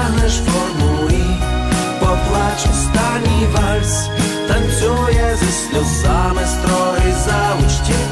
станеш формуї, поплач останній вальс, танцює зі сльозами строї завучтів.